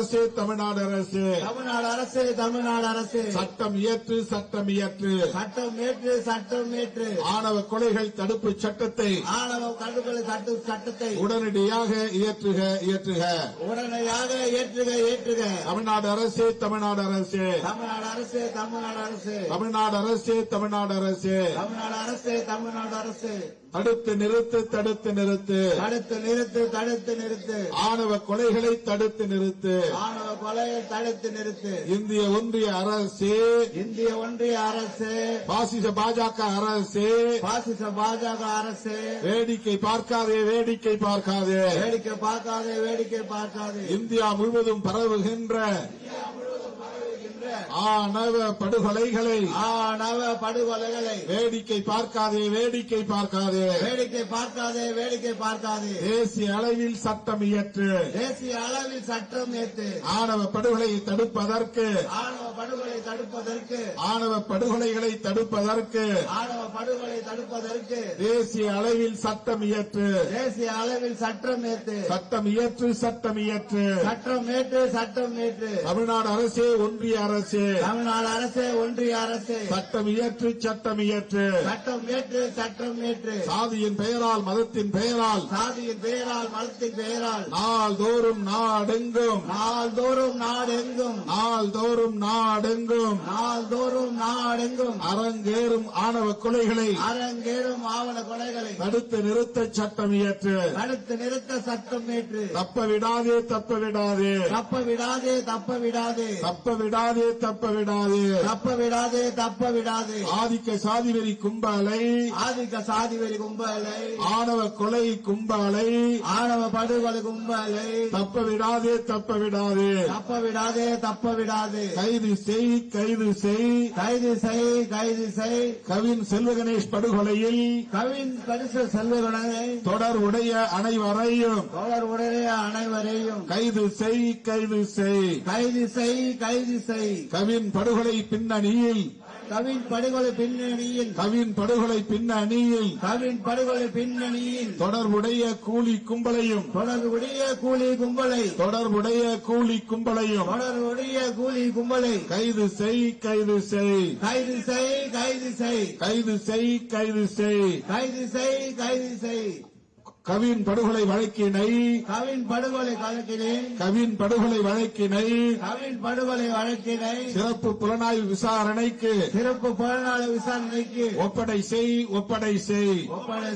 அரசு தமிழ்நாடு அரசு. தமிழ்நாடு அரசு தமிழ்நாடு அரசு. சட்டம் இயற்று சட்டம் இயற்று. சட்டம் ஏற்று சட்டம் ஏற்று. ஆணவ கொலைகள் தடுப்பு சட்டத்தை ஆணவ கடுகொலை சட்ட சட்டத்தை உடனடியாக இயற்றுக இயற்றுக. உடனடியாக ஏற்றுக ஏற்றுக தமிழ்நாடு அரசு தமிழ்நாடு அரசு. தமிழ்நாடு அரசு தமிழ்நாடு அரசு. தமிழ்நாடு அரசு தமிழ்நாடு அரசு. தமிழ்நாடு அரசு தமிழ்நாடு அரசு. தடுத்து நிறுத்து தடுத்து நிறுத்து. தடுத்து நிறுத்து தடுத்து நிறுத்து. ஆணவ கொலைகளை தடுத்து நிறுத்து. ஆணவ கொலையை தடுத்து நிறுத்து. இந்திய ஒன்றிய அரசு இந்திய ஒன்றிய அரசு பாசிச பாஜக அரசு பாசிச பாஜக அரசு வேடிக்கை பார்க்காதே வேடிக்கை பார்க்காதே. வேடிக்கை பார்க்காதே வேடிக்கை பார்க்காதே. இந்தியா முழுவதும் பரவுகின்ற ஆணவ படுகொலைகளை. ஆணவ படுகொலைகளை. வேடிக்கை பார்க்காதே வேடிக்கை பார்க்காதே. வேடிக்கை பார்க்காதே வேடிக்கை பார்க்காதே. தேசிய அளவில் சட்டம் இயற்று. தேசிய அளவில் சட்டம் ஏற்று ஆணவ படுகொலையை தடுப்பதற்கு. ஆணவ படுகொலை தடுப்பதற்கு. ஆணவ படுகொலைகளை தடுப்பதற்கு. ஆணவ படுகொலை தடுப்பதற்கு. தேசிய அளவில் சட்டம் இயற்று. தேசிய அளவில் சட்டம் ஏற்று சட்டம் இயற்று சட்டம் இயற்று. சட்டம் ஏற்று சட்டம் ஏற்று தமிழ்நாடு அரசே ஒன்றிய அரசு. தமிழ்நாடு அரசு ஒன்றிய அரசு. சட்டம் இயற்று சட்டம் இயற்று. சட்டம் ஏற்று சட்டம் ஏற்று சாதியின் பெயரால் மதத்தின் பெயரால். சாதியின் பெயரால் மதத்தின் பெயரால். நாள்தோறும் நாடெங்கும். நாள்தோறும் நாடெங்கும். நாள்தோறும் நாடெங்கும். நாள்தோறும் நாடெங்கும். அரங்கேறும் ஆணவ கொலைகளை. அரங்கேறும் ஆவண கொலைகளை. தடுத்து நிறுத்த சட்டம் இயற்று. தடுத்து நிறுத்த சட்டம் ஏற்று தப்ப விடாதே தப்ப விடாதே. தப்ப விடாதே தப்ப விடாதே. தப்ப விடாதே தப்ப விடாதே. தப்ப விடாதே தப்ப விடாதே. ஆதிக்க சாதிவெறி கும்பலை. ஆதிக்க சாதிவெறி கும்பலை. ஆணவ கொலை கும்பலை. ஆணவ படுகொலை கும்பலை. தப்ப விடாதே தப்ப விடாதே. தப்ப விடாதே தப்ப விடாதே. கைது செய் கைது செய் கைது செய் கைது செய் கவின் செல்வகணேஷ் படுகொலையில் கவின் பரிசு செல்வகுணனை தொடர்புடைய அனைவரையும் தொடர்புடைய அனைவரையும் கைது செய் கைது செய் கைது செய் கைது செய் கவின் படுகொலை பின்னணியில் கவின் படுகொலை பின்னணியில். கவின் படுகொலை பின்னணியில். கவின் படுகொலை பின்னணியில். தொடர்புடைய கூலி கும்பலையும். தொடர்புடைய கூலி கும்பலை. தொடர்புடைய கூலி கும்பலையும். தொடர்புடைய கூலி கும்பலை. கைது செய் கைது செய். கைது செய் கைது செய். கைது செய் கைது செய். கைது செய் கைது செய். கவின் படுகொலை வழக்கினை கவின் படுகொலை வழக்கினை கவின் படுகொலை வழக்கினை கவின் படுகொலை வழக்கினை சிறப்பு புலனாய்வு விசாரணைக்கு சிறப்பு புலனாய்வு விசாரணைக்கு ஒப்படை செய் ஒப்படை செய். ஒப்படை